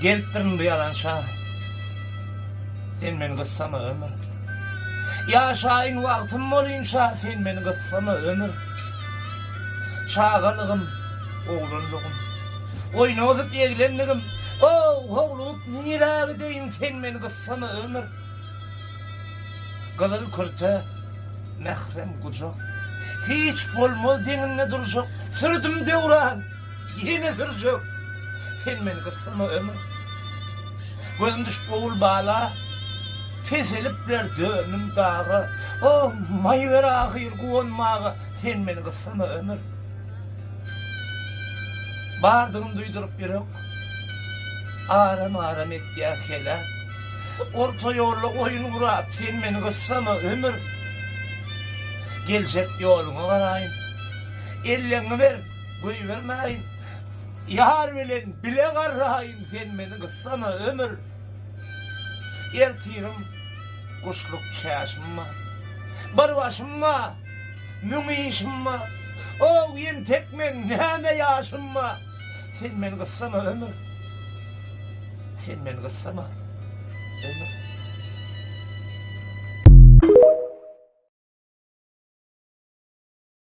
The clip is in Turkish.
Gelttirin bu yalan şah. Sen beni kıssama ömür. Yaşayın vaktim olayım şah, sen beni kıssama ömür. Çağalığım, oğlunluğum. Oynadıp evlenliğim. Oh, oğlum, nira gideyim sen beni kıssama ömür. Kızıl kürte, mehrem kucak. Hiç bolmaz denimle duracak. Sürdüm devran, yine duracak. Sen beni kıssama ömür. Gözüm düş boğul bağla. Teselipler dönüm dağı. Oh, may ver ahir kuonmağı. Sen beni kıssama ömür. Bardığın duydurup bir yok. Aram aram et ya kela. Orta yollu oyun kurap sen beni kıssama ömür. Gelecek yolunu varayım. Ellerini ver, koy vermeyin. Yar bilen bile karrayım sen beni kıssama ömür. Ertirim kuşluk çaşımma. Barbaşımma, mümişimma. O yem tekmen neme yaşımma. Sen beni kıssama ömür. Sen beni kıssama ömür.